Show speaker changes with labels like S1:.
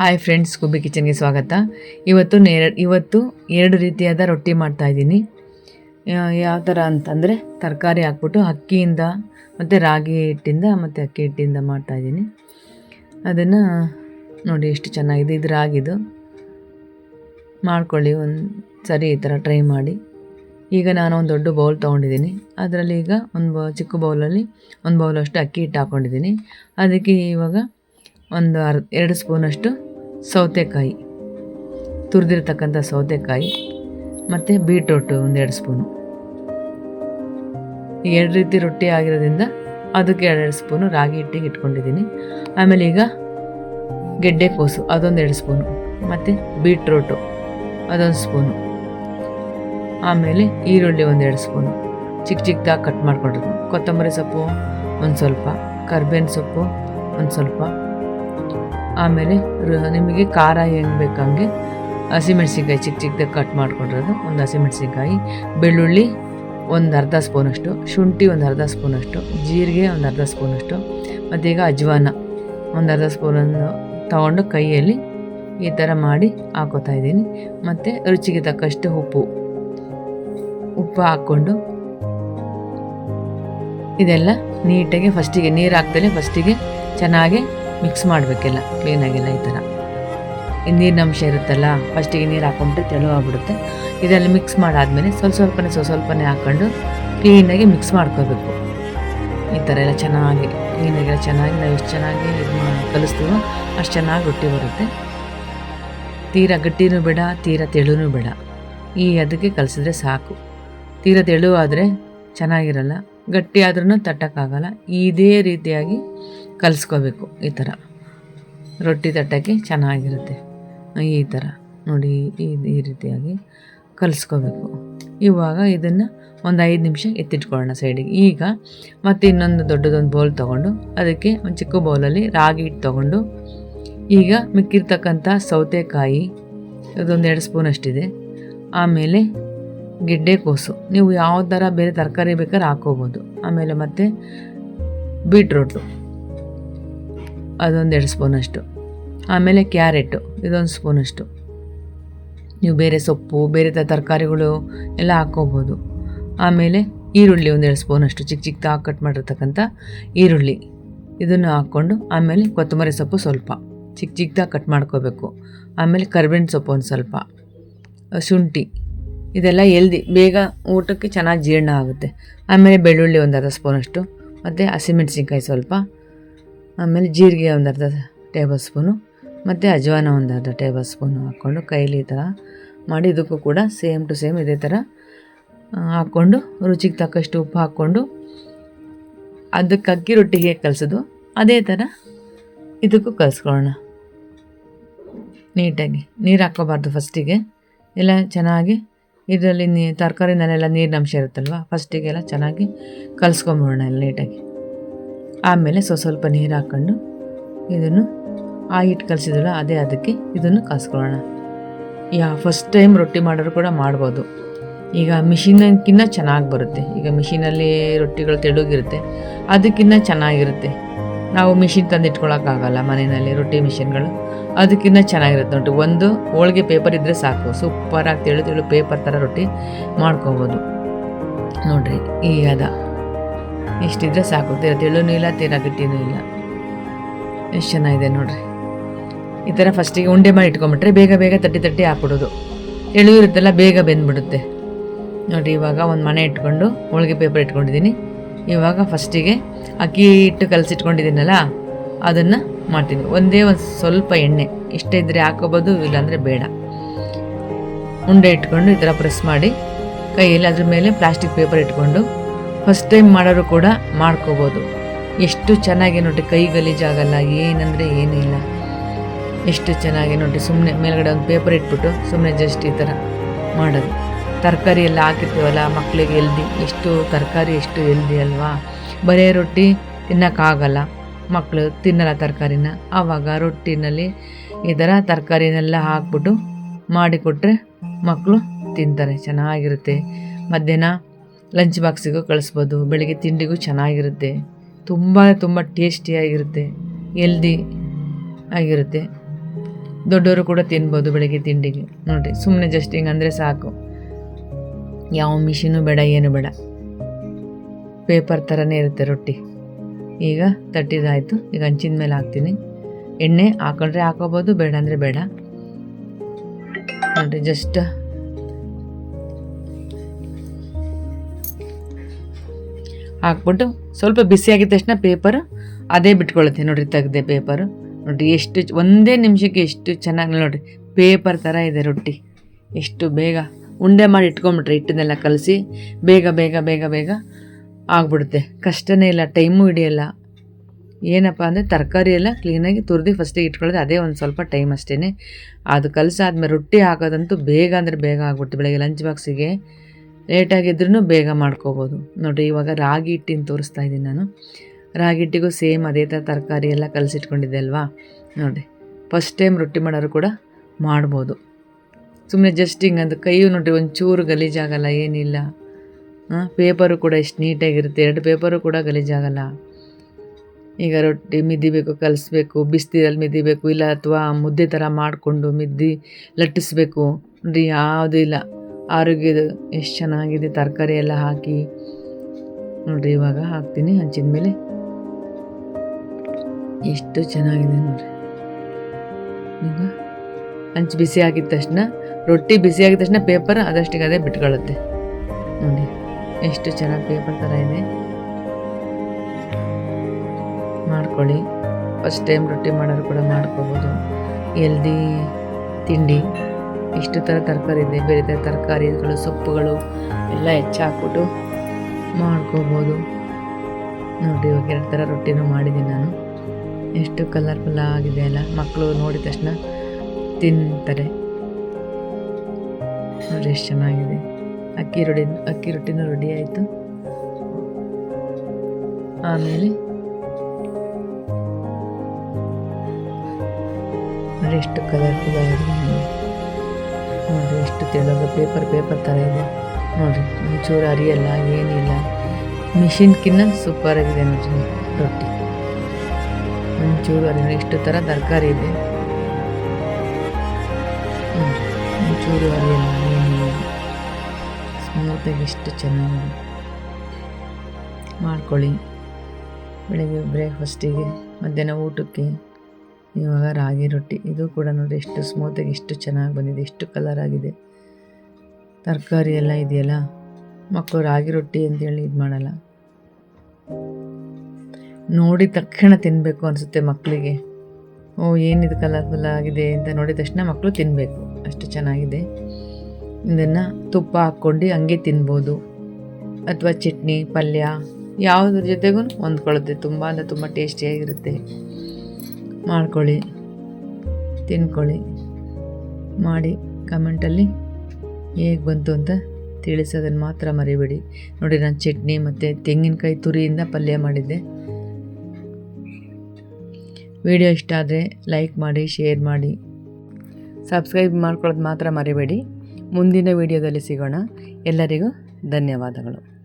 S1: Hi friends ಗುಬ್ಬಿ ಕಿಚನ್ಗೆ ಸ್ವಾಗತ. ಇವತ್ತು ನೇರ ಇವತ್ತು ಎರಡು ರೀತಿಯಾದ ರೊಟ್ಟಿ ಮಾಡ್ತಾಯಿದ್ದೀನಿ ಯಾವ ಥರ ಅಂತಂದರೆ ತರಕಾರಿ ಹಾಕ್ಬಿಟ್ಟು ಅಕ್ಕಿಯಿಂದ ಮತ್ತು ರಾಗಿ ಹಿಟ್ಟಿಂದ ಮತ್ತು ಅಕ್ಕಿ ಹಿಟ್ಟಿಂದ ಮಾಡ್ತಾ ಇದ್ದೀನಿ. ಅದನ್ನು ನೋಡಿ ಎಷ್ಟು ಚೆನ್ನಾಗಿದೆ. ಇದು ರಾಗಿದು. ಮಾಡ್ಕೊಳ್ಳಿ ಒಂದು ಸರಿ ಈ ಥರ ಟ್ರೈ ಮಾಡಿ. ಈಗ ನಾನು ಒಂದು ದೊಡ್ಡ ಬೌಲ್ ತೊಗೊಂಡಿದ್ದೀನಿ. ಅದರಲ್ಲಿ ಈಗ ಒಂದು ಬೌ ಚಿಕ್ಕ ಬೌಲಲ್ಲಿ ಒಂದು ಬೌಲಷ್ಟು ಅಕ್ಕಿ ಹಿಟ್ಟು ಹಾಕ್ಕೊಂಡಿದ್ದೀನಿ ಅದಕ್ಕೆ ಇವಾಗ ಒಂದು ಅರ್ ಎರಡು ಸ್ಪೂನಷ್ಟು ಸೌತೆಕಾಯಿ, ತುರಿದಿರ್ತಕ್ಕಂಥ ಸೌತೆಕಾಯಿ ಮತ್ತು ಬೀಟ್ರೋಟು ಒಂದೆರಡು ಸ್ಪೂನು. ಎರಡು ರೀತಿ ರೊಟ್ಟಿ ಆಗಿರೋದ್ರಿಂದ ಅದಕ್ಕೆ ಎರಡೆರಡು ಸ್ಪೂನು ರಾಗಿ ಹಿಟ್ಟಿಗೆ ಇಟ್ಕೊಂಡಿದ್ದೀನಿ. ಆಮೇಲೆ ಈಗ ಗೆಡ್ಡೆ ಕೋಸು ಅದೊಂದು ಎರಡು ಸ್ಪೂನು. ಮತ್ತು ಬೀಟ್ರೋಟು, ಅದೊಂದು ಸ್ಪೂನು. ಆಮೇಲೆ ಈರುಳ್ಳಿ ಒಂದೆರಡು ಸ್ಪೂನು. ಚಿಕ್ಕ ಚಿಕ್ಕದಾಗಿ ಕಟ್ ಮಾಡ್ಕೊಂಡಿರೋದು. ಕೊತ್ತಂಬರಿ ಸೊಪ್ಪು ಒಂದು ಸ್ವಲ್ಪ, ಕರ್ಬೇವಿನ ಸೊಪ್ಪು ಒಂದು ಸ್ವಲ್ಪ. ಆಮೇಲೆ ನಿಮಗೆ ಖಾರ ಹೆಂಗೆ ಬೇಕಂಗೆ ಹಸಿಮೆಣ್ಸಿನ್ಕಾಯಿ ಚಿಕ್ಕ ಚಿಕ್ಕದಾಗಿ ಕಟ್ ಮಾಡ್ಕೊಂಡಿರೋದು. ಒಂದು ಹಸಿಮೆಣ್ಸಿನ್ಕಾಯಿ, ಬೆಳ್ಳುಳ್ಳಿ ಒಂದು ಅರ್ಧ ಸ್ಪೂನಷ್ಟು, ಶುಂಠಿ ಒಂದು ಅರ್ಧ ಸ್ಪೂನಷ್ಟು, ಜೀರಿಗೆ ಒಂದು ಅರ್ಧ ಸ್ಪೂನಷ್ಟು, ಮತ್ತು ಈಗ ಅಜ್ವಾನ ಒಂದು ಅರ್ಧ ಸ್ಪೂನನ್ನು ತಗೊಂಡು ಕೈಯಲ್ಲಿ ಈ ಥರ ಮಾಡಿ ಹಾಕೋತಾ ಇದ್ದೀನಿ. ಮತ್ತು ರುಚಿಗೆ ತಕ್ಕಷ್ಟು ಉಪ್ಪು ಉಪ್ಪು ಹಾಕ್ಕೊಂಡು ಇದೆಲ್ಲ ನೀಟಾಗಿ ಫಸ್ಟಿಗೆ ನೀರು ಹಾಕ್ದಲೇ ಫಸ್ಟಿಗೆ ಚೆನ್ನಾಗಿ ಮಿಕ್ಸ್ ಮಾಡಬೇಕೆಲ್ಲ ಕ್ಲೀನಾಗೆಲ್ಲ ಈ ಥರ. ನೀರಿನ ಅಂಶ ಇರುತ್ತಲ್ಲ ಫಸ್ಟಿಗೆ ನೀರು ಹಾಕೊಂಡ್ರೆ ತೆಳು ಆಗ್ಬಿಡುತ್ತೆ. ಇದೆಲ್ಲ ಮಿಕ್ಸ್ ಮಾಡಾದ್ಮೇಲೆ ಸ್ವಲ್ಪ ಸ್ವಲ್ಪನೇ ಸ್ವಲ್ಪ ಸ್ವಲ್ಪನೇ ಹಾಕ್ಕೊಂಡು ಕ್ಲೀನಾಗಿ ಮಿಕ್ಸ್ ಮಾಡ್ಕೋಬೇಕು. ಈ ಥರ ಎಲ್ಲ ಚೆನ್ನಾಗಿ ಕ್ಲೀನಾಗೆಲ್ಲ ಚೆನ್ನಾಗಿ, ನಾವು ಎಷ್ಟು ಚೆನ್ನಾಗಿ ಇದನ್ನ ಕಲಿಸ್ತೀವೋ ಅಷ್ಟು ಚೆನ್ನಾಗಿ ರೊಟ್ಟಿ ಬರುತ್ತೆ. ತೀರಾ ಗಟ್ಟಿನೂ ಬೇಡ, ತೀರಾ ತೆಳುನೂ ಬೇಡ. ಈ ಅದಕ್ಕೆ ಕಲಿಸಿದ್ರೆ ಸಾಕು. ತೀರಾ ತೆಳು ಆದರೆ ಚೆನ್ನಾಗಿರಲ್ಲ, ಗಟ್ಟಿ ಆದ್ರೂ ತಟ್ಟಕ್ಕಾಗಲ್ಲ. ಇದೇ ರೀತಿಯಾಗಿ ಕಲಿಸ್ಕೋಬೇಕು, ಈ ಥರ. ರೊಟ್ಟಿ ತಟ್ಟಕ್ಕೆ ಚೆನ್ನಾಗಿರುತ್ತೆ, ಈ ಥರ. ನೋಡಿ, ಈ ಈ ರೀತಿಯಾಗಿ ಕಲಿಸ್ಕೋಬೇಕು. ಇವಾಗ ಇದನ್ನು ಒಂದು ಐದು ನಿಮಿಷ ಎತ್ತಿಟ್ಕೊಳ್ಳೋಣ ಸೈಡಿಗೆ. ಈಗ ಮತ್ತೆ ಇನ್ನೊಂದು ದೊಡ್ಡದೊಂದು ಬೌಲ್ ತೊಗೊಂಡು, ಅದಕ್ಕೆ ಒಂದು ಚಿಕ್ಕ ಬೌಲಲ್ಲಿ ರಾಗಿ ಹಿಟ್ಟು ತೊಗೊಂಡು, ಈಗ ಮಿಕ್ಕಿರ್ತಕ್ಕಂಥ ಸೌತೆಕಾಯಿ ಇದೊಂದು ಎರಡು ಸ್ಪೂನ್ ಅಷ್ಟಿದೆ. ಆಮೇಲೆ ಗೆಡ್ಡೆಕೋಸು ನೀವು ಯಾವ ಥರ ಬೇರೆ ತರಕಾರಿ ಬೇಕಾದ್ರೆ ಹಾಕೋಬೋದು ಆಮೇಲೆ ಮತ್ತು ಬೀಟ್ರೋಟು. ಅದೊಂದು ಎರಡು ಸ್ಪೂನಷ್ಟು. ಆಮೇಲೆ ಕ್ಯಾರೆಟು, ಇದೊಂದು ಸ್ಪೂನಷ್ಟು. ನೀವು ಬೇರೆ ಸೊಪ್ಪು, ಬೇರೆ ಥರ ತರಕಾರಿಗಳು ಎಲ್ಲ ಹಾಕ್ಕೋಬೋದು. ಆಮೇಲೆ ಈರುಳ್ಳಿ ಒಂದೆರಡು ಸ್ಪೂನಷ್ಟು, ಚಿಕ್ಕ ಚಿಕ್ಕದಾಗಿ ಕಟ್ ಮಾಡಿರ್ತಕ್ಕಂಥ ಈರುಳ್ಳಿ. ಇದನ್ನು ಹಾಕ್ಕೊಂಡು, ಆಮೇಲೆ ಕೊತ್ತಂಬರಿ ಸೊಪ್ಪು ಸ್ವಲ್ಪ. ಚಿಕ್ಕ ಚಿಕ್ಕದಾಗಿ ಕಟ್ ಮಾಡ್ಕೋಬೇಕು. ಆಮೇಲೆ ಕರ್ಬೇವಿನ ಸೊಪ್ಪು ಒಂದು ಸ್ವಲ್ಪ. ಶುಂಠಿ. ಇದೆಲ್ಲ ಎಲ್ದಿ, ಬೇಗ ಊಟಕ್ಕೆ ಚೆನ್ನಾಗಿ ಜೀರ್ಣ ಆಗುತ್ತೆ. ಆಮೇಲೆ ಬೆಳ್ಳುಳ್ಳಿ ಒಂದು ಅರ್ಧ ಸ್ಪೂನಷ್ಟು, ಮತ್ತು ಹಸಿಮೆಣ್ಸಿನ್ಕಾಯಿ ಸ್ವಲ್ಪ. ಆಮೇಲೆ ಜೀರಿಗೆ ಒಂದು ಅರ್ಧ ಟೇಬಲ್ ಸ್ಪೂನು, ಮತ್ತು ಅಜವಾನ ಒಂದು ಅರ್ಧ ಟೇಬಲ್ ಸ್ಪೂನು ಹಾಕ್ಕೊಂಡು ಕೈಲಿ ಈ ಥರ ಮಾಡಿ ಇದಕ್ಕೂ ಕೂಡ ಸೇಮ್ ಟು ಸೇಮ್ ಇದೇ ಥರ ಹಾಕ್ಕೊಂಡು ರುಚಿಗೆ ತಕ್ಕಷ್ಟು ಉಪ್ಪು ಹಾಕ್ಕೊಂಡು ಅದಕ್ಕೆ ಅಕ್ಕಿ ರೊಟ್ಟಿಗೆ ಕಲಿಸೋದು ಅದೇ ಥರ ಇದಕ್ಕೂ ಕಲಿಸ್ಕೊಳ್ಳೋಣ. ನೀಟಾಗಿ ನೀರು ಹಾಕ್ಕೋಬಾರ್ದು ಫಸ್ಟಿಗೆ, ಎಲ್ಲ ಚೆನ್ನಾಗಿ ಇದರಲ್ಲಿ ನೀ ತರಕಾರಿನಲ್ಲೆಲ್ಲ ನೀರಿನ ಅಂಶ ಇರುತ್ತಲ್ವ, ಫಸ್ಟಿಗೆಲ್ಲ ಚೆನ್ನಾಗಿ ಕಲಿಸ್ಕೊಂಬಿಡೋಣ ಎಲ್ಲ ನೀಟಾಗಿ. ಆಮೇಲೆ ಸ್ವಲ್ಪ ಸ್ವಲ್ಪ ನೀರು ಹಾಕ್ಕೊಂಡು ಇದನ್ನು ಆ ಹಿಟ್ಟು ಕಲಿಸಿದ್ರಲ್ಲ ಅದೇ ಅದಕ್ಕೆ ಇದನ್ನು ಕಾಯಿಸ್ಕೊಳ್ಳೋಣ ಯಾ ಫಸ್ಟ್ ಟೈಮ್ ರೊಟ್ಟಿ ಮಾಡೋರು ಕೂಡ ಮಾಡ್ಬೋದು. ಈಗ ಮಿಷಿನಕ್ಕಿಂತ ಚೆನ್ನಾಗಿ ಬರುತ್ತೆ. ಈಗ ಮಿಷಿನಲ್ಲಿ ರೊಟ್ಟಿಗಳು ತೆಳುಗಿರುತ್ತೆ. ಅದಕ್ಕಿಂತ ಚೆನ್ನಾಗಿರುತ್ತೆ. ನಾವು ಮಿಷಿನ್ ತಂದು ಮನೆಯಲ್ಲಿ ರೊಟ್ಟಿ ಮಿಷಿನ್ಗಳು. ಅದಕ್ಕಿಂತ ಚೆನ್ನಾಗಿರುತ್ತೆ. ನೋಡಿ ಒಂದು ಹೋಳಿಗೆ ಪೇಪರ್ ಇದ್ದರೆ ಸಾಕು. ಸೂಪರಾಗಿ ತೆಳು ತೆಳು ಪೇಪರ್ ಥರ ರೊಟ್ಟಿ ಮಾಡ್ಕೊಬೋದು. ನೋಡಿರಿ ಈ ಅದ. ಇಷ್ಟಿದ್ರೆ ಸಾಕು. ತೀರ ತೆಳುನೂ ಇಲ್ಲ ತೀರ ಗಟ್ಟಿನೂ ಇಲ್ಲ. ಎಷ್ಟು ಚೆನ್ನಾಗಿದೆ ನೋಡ್ರಿ. ಈ ಥರ ಫಸ್ಟಿಗೆ ಉಂಡೆ ಮಾಡಿ ಇಟ್ಕೊಂಬಿಟ್ರೆ ಬೇಗ ಬೇಗ ತಟ್ಟಿ ತಟ್ಟಿ ಹಾಕ್ಬಿಡೋದು. ಎಳು ಇರುತ್ತಲ್ಲ, ಬೇಗ ಬೆಂದ್ಬಿಡುತ್ತೆ. ನೋಡಿ ಇವಾಗ ಒಂದು ಮನೆ ಇಟ್ಕೊಂಡು ಹೋಳಿಗೆ ಪೇಪರ್ ಇಟ್ಕೊಂಡಿದ್ದೀನಿ ಇವಾಗ ಫಸ್ಟಿಗೆ ಅಕ್ಕಿ ಹಿಟ್ಟು ಕಲಸಿಟ್ಕೊಂಡಿದ್ದೀನಲ್ಲ ಅದನ್ನು ಮಾಡ್ತೀನಿ. ಒಂದೇ ಒಂದು ಸ್ವಲ್ಪ ಎಣ್ಣೆ. ಇಷ್ಟ ಇದ್ದರೆ ಹಾಕೋಬೋದು, ಇಲ್ಲಾಂದರೆ ಬೇಡ. ಉಂಡೆ ಇಟ್ಕೊಂಡು ಈ ಥರ ಪ್ರೆಸ್ ಮಾಡಿ ಕೈಯಲ್ಲಿ ಅದ್ರ ಮೇಲೆ ಪ್ಲಾಸ್ಟಿಕ್ ಪೇಪರ್ ಇಟ್ಕೊಂಡು ಫಸ್ಟ್ ಟೈಮ್ ಮಾಡೋರು ಕೂಡ ಮಾಡ್ಕೋಬೋದು. ಎಷ್ಟು ಚೆನ್ನಾಗಿ ನೋಡಿ ಕೈ ಗಲೀಜಾಗಲ್ಲ ಏನಂದರೆ ಏನೂ ಇಲ್ಲ. ಎಷ್ಟು ಚೆನ್ನಾಗಿ ನೋಡಿ ಸುಮ್ಮನೆ ಮೇಲ್ಗಡೆ ಒಂದು ಪೇಪರ್ ಇಟ್ಬಿಟ್ಟು ಸುಮ್ಮನೆ ಜಸ್ಟ್ ಈ ಥರ ಮಾಡೋದು. ತರಕಾರಿ ಎಲ್ಲ ಹಾಕಿರ್ತೀವಲ್ಲ ಮಕ್ಕಳಿಗೆ ಎಲ್ದಿ ಎಷ್ಟು ತರಕಾರಿ, ಎಷ್ಟು ಎಲ್ದಿ ಅಲ್ವಾ? ಬರೀ ರೊಟ್ಟಿ ತಿನ್ನೋಕ್ಕಾಗಲ್ಲ ಮಕ್ಕಳು ತಿನ್ನಲ್ಲ ತರಕಾರಿನ. ಆವಾಗ ರೊಟ್ಟಿನಲ್ಲಿ ಈ ಥರ ತರಕಾರಿನೆಲ್ಲ ಹಾಕ್ಬಿಟ್ಟು ಮಾಡಿಕೊಟ್ರೆ ಮಕ್ಕಳು ತಿಂತಾರೆ, ಚೆನ್ನಾಗಿರುತ್ತೆ. ಮಧ್ಯಾಹ್ನ ಲಂಚ್ ಬಾಕ್ಸಿಗೂ ಕಳಿಸ್ಬೋದು. ಬೆಳಗ್ಗೆ ತಿಂಡಿಗೂ ಚೆನ್ನಾಗಿರುತ್ತೆ. ತುಂಬ ತುಂಬ ಟೇಸ್ಟಿಯಾಗಿರುತ್ತೆ ಎಲ್ದಿ ಆಗಿರುತ್ತೆ. ದೊಡ್ಡವರು ಕೂಡ ತಿನ್ಬೋದು ಬೆಳಗ್ಗೆ ತಿಂಡಿಗೆ. ನೋಡಿರಿ ಸುಮ್ಮನೆ ಜಸ್ಟ್ ಹಿಂಗೆ ಅಂದರೆ ಸಾಕು. ಯಾವ ಮಿಷಿನೂ ಬೇಡ, ಏನು ಬೇಡ. ಪೇಪರ್ ಥರನೇ ಇರುತ್ತೆ ರೊಟ್ಟಿ. ಈಗ ತಟ್ಟಿದಾಯಿತು. ಈಗ ಹಂಚಿನ ಮೇಲೆ ಹಾಕ್ತೀನಿ. ಎಣ್ಣೆ ಹಾಕೊಂಡ್ರೆ ಹಾಕೋಬೋದು ಬೇಡ ಅಂದರೆ ಬೇಡ. ನೋಡಿರಿ ಜಸ್ಟ್ ಹಾಕ್ಬಿಟ್ಟು ಸ್ವಲ್ಪ ಬಿಸಿ ಆಗಿದ ತಕ್ಷಣ ಪೇಪರ್ ಅದೇ ಬಿಟ್ಕೊಳ್ಳುತ್ತೆ ನೋಡಿರಿ ತೆಗ್ದೆ ಪೇಪರು ನೋಡಿರಿ ಎಷ್ಟು ಒಂದೇ ನಿಮಿಷಕ್ಕೆ ಎಷ್ಟು ಚೆನ್ನಾಗಿ ನೋಡಿರಿ. ಪೇಪರ್ ಥರ ಇದೆ ರೊಟ್ಟಿ. ಎಷ್ಟು ಬೇಗ ಉಂಡೆ ಮಾಡಿ ಇಟ್ಕೊಂಬಿಟ್ರೆ ಹಿಟ್ಟನ್ನೆಲ್ಲ ಕಲಸಿ ಬೇಗ ಬೇಗ ಬೇಗ ಬೇಗ ಆಗ್ಬಿಡುತ್ತೆ. ಕಷ್ಟನೇ ಇಲ್ಲ ಟೈಮು ಹಿಡಿಯಲ್ಲ. ಏನಪ್ಪ ಅಂದರೆ ತರಕಾರಿ ಎಲ್ಲ ಕ್ಲೀನಾಗಿ ತುರಿದು ಫಸ್ಟಿಗೆ ಇಟ್ಕೊಳ್ಳೋದು ಅದೇ ಒಂದು ಸ್ವಲ್ಪ ಟೈಮ್ ಅಷ್ಟೇ ಅದು ಕಲಸಾದ್ಮೇಲೆ ರೊಟ್ಟಿ ಹಾಕೋದಂತೂ ಬೇಗ ಅಂದರೆ ಬೇಗ ಆಗ್ಬಿಡ್ತು ಬೆಳಗ್ಗೆ ಲಂಚ್ ಬಾಕ್ಸಿಗೆ ಲೇಟಾಗಿದ್ರೂ ಬೇಗ ಮಾಡ್ಕೋಬೋದು. ನೋಡಿರಿ, ಇವಾಗ ರಾಗಿ ಹಿಟ್ಟಿನ ತೋರಿಸ್ತಾ ಇದ್ದೀನಿ ನಾನು. ರಾಗಿ ಹಿಟ್ಟಿಗೂ ಸೇಮ್ ಅದೇ ಥರ ತರಕಾರಿ ಎಲ್ಲ ಕಲಸಿಟ್ಕೊಂಡಿದ್ದೆ ಅಲ್ವಾ? ನೋಡಿ ಫಸ್ಟ್ ಟೈಮ್ ರೊಟ್ಟಿ ಮಾಡೋರು ಕೂಡ ಮಾಡ್ಬೋದು. ಸುಮ್ಮನೆ ಜಸ್ಟ್ ಹಿಂಗೆ ಅಂತ ಕೈಯು ನೋಡಿರಿ ಒಂಚೂರು ಗಲೀಜಾಗಲ್ಲ, ಏನಿಲ್ಲ. ಹಾಂ ಪೇಪರು ಕೂಡ ಎಷ್ಟು ನೀಟಾಗಿರುತ್ತೆ. ಎರಡು ಪೇಪರು ಕೂಡ ಗಲೀಜಾಗಲ್ಲ. ಈಗ ರೊಟ್ಟಿ ಮಿದಿಬೇಕು ಕಲಿಸ್ಬೇಕು ಬಿಸಿನೀರಲ್ಲಿ ಮಿದಿಬೇಕು ಇಲ್ಲ ಅಥವಾ ಮುದ್ದೆ ಥರ ಮಾಡಿಕೊಂಡು ಮಿದ್ದಿ ಲಟ್ಟಿಸ್ಬೇಕು. ನೋಡಿ ಯಾವುದೂ ಇಲ್ಲ. ಆರೋಗ್ಯದ ಎಷ್ಟು ಚೆನ್ನಾಗಿದೆ, ತರಕಾರಿ ಎಲ್ಲ ಹಾಕಿ. ನೋಡ್ರಿ, ಇವಾಗ ಹಾಕ್ತೀನಿ, ಹಂಚಿದ ಮೇಲೆ. ಎಷ್ಟು ಚೆನ್ನಾಗಿದೆ ನೋಡ್ರಿ. ಈಗ ಹಂಚು ಬಿಸಿ ಆಗಿದ ತಕ್ಷಣ, ರೊಟ್ಟಿ ಬಿಸಿ ಆಗಿದ ತಕ್ಷಣ ಪೇಪರ್ ಅದಷ್ಟಿಗೆ ಅದೇ ಬಿಟ್ಕೊಳ್ಳುತ್ತೆ. ನೋಡಿ, ಎಷ್ಟು ಚೆನ್ನಾಗಿ ಪೇಪರ್ ಥರ ಇದೆ. ಮಾಡ್ಕೊಳ್ಳಿ. ಫಸ್ಟ್ ಟೈಮ್ ರೊಟ್ಟಿ ಮಾಡೋರು ಕೂಡ ಮಾಡ್ಕೋಬೋದು. ಎಲ್ದಿ ತಿಂಡಿ. ಇಷ್ಟು ಥರ ತರಕಾರಿ ಇದೆ. ಬೇರೆ ಥರ ತರಕಾರಿಗಳು ಸೊಪ್ಪುಗಳು ಎಲ್ಲ ಹೆಚ್ಚಾಕ್ಬಿಟ್ಟು ಮಾಡ್ಕೋಬೋದು. ನೋಡಿ, ಇವಾಗ ಎರಡು ಥರ ರೊಟ್ಟಿನೂ ಮಾಡಿದ್ದೀನಿ ನಾನು. ಎಷ್ಟು ಕಲರ್ಫುಲ್ ಆಗಿದೆ ಅಲ್ಲ. ಮಕ್ಕಳು ನೋಡಿದ ತಕ್ಷಣ ತಿಂತಾರೆ. ನೋಡಿ, ಎಷ್ಟು ಚೆನ್ನಾಗಿದೆ. ಅಕ್ಕಿ ರೊಟ್ಟಿ, ಅಕ್ಕಿ ರೊಟ್ಟಿನೂ ರೆಡಿ ಆಯಿತು. ಆಮೇಲೆ ನೋಡಿ, ಎಷ್ಟು ಕಲರ್ಫುಲ್ ಆಗಿದೆ. ನೋಡಿರಿ ಎಷ್ಟು ತೆಳ್ಳಗೆ ಪೇಪರ್ ಪೇಪರ್ ಥರ ಇದೆ. ನೋಡಿರಿ, ಒಂಚೂರು ಅರಿಯಲ್ಲ ಏನಿಲ್ಲ. ಮಿಷಿನ್ಕಿನ್ನ ಸೂಪರಾಗಿದೆ ನೋಡಿರಿ, ರೊಟ್ಟಿ. ಒಂಚೂರು ಅರಿಯಲ್ಲ ಇಷ್ಟು ಥರ ತರಕಾರಿ ಇದೆ. ಒಂಚೂರು ಅರಿಯಲ್ಲ ಏನಿಲ್ಲ. ಸ್ಮೂತಾಗಿ ಎಷ್ಟು ಚೆನ್ನಾಗಿದೆ. ಮಾಡ್ಕೊಳ್ಳಿ. ಬೆಳಗ್ಗೆ ಬ್ರೇಕ್ಫಾಸ್ಟಿಗೆ, ಮಧ್ಯಾಹ್ನ ಊಟಕ್ಕೆ. ಇವಾಗ ರಾಗಿ ರೊಟ್ಟಿ. ಇದು ಕೂಡ ನೋಡಿ ಎಷ್ಟು ಸ್ಮೂತಾಗಿ ಎಷ್ಟು ಚೆನ್ನಾಗಿ ಬಂದಿದೆ, ಎಷ್ಟು ಕಲರ್ ಆಗಿದೆ. ತರಕಾರಿ ಎಲ್ಲ ಇದೆಯಲ್ಲ, ಮಕ್ಕಳು ರಾಗಿ ರೊಟ್ಟಿ ಅಂತೇಳಿ ಇದು ಮಾಡಲ್ಲ. ನೋಡಿದ ತಕ್ಷಣ ತಿನ್ನಬೇಕು ಅನಿಸುತ್ತೆ ಮಕ್ಕಳಿಗೆ ಓ, ಏನಿದು ಕಲರ್ಫುಲ್ ಆಗಿದೆ ಅಂತ ನೋಡಿದ ತಕ್ಷಣ ಮಕ್ಕಳು ತಿನ್ನಬೇಕು ಅಷ್ಟು ಚೆನ್ನಾಗಿದೆ. ಇದನ್ನು ತುಪ್ಪ ಹಾಕ್ಕೊಂಡು ಹಂಗೆ ತಿನ್ಬೋದು. ಅಥವಾ ಚಟ್ನಿ, ಪಲ್ಯ, ಯಾವುದ್ರ ಜೊತೆಗೂ ಹೊಂದ್ಕೊಳ್ಳುತ್ತೆ ತುಂಬ ಅಂದರೆ ತುಂಬ ಟೇಸ್ಟಿಯಾಗಿರುತ್ತೆ ಮಾಡ್ಕೊಳ್ಳಿ, ತಿನ್ಕೊಳ್ಳಿ. ಮಾಡಿ ಕಮೆಂಟಲ್ಲಿ ಹೇಗೆ ಬಂತು ಅಂತ ತಿಳಿಸೋದನ್ನು ಮಾತ್ರ ಮರಿಬೇಡಿ. ನೋಡಿ, ನಾನು ಚಟ್ನಿ ಮತ್ತು ತೆಂಗಿನಕಾಯಿ ತುರಿಯಿಂದ ಪಲ್ಯ ಮಾಡಿದ್ದೆ. ವಿಡಿಯೋ ಇಷ್ಟ ಆದರೆ ಲೈಕ್ ಮಾಡಿ, ಶೇರ್ ಮಾಡಿ. ಸಬ್ಸ್ಕ್ರೈಬ್ ಮಾಡ್ಕೊಳ್ಳೋದು ಮಾತ್ರ ಮರಿಬೇಡಿ. ಮುಂದಿನ ವಿಡಿಯೋದಲ್ಲಿ ಸಿಗೋಣ. ಎಲ್ಲರಿಗೂ ಧನ್ಯವಾದಗಳು.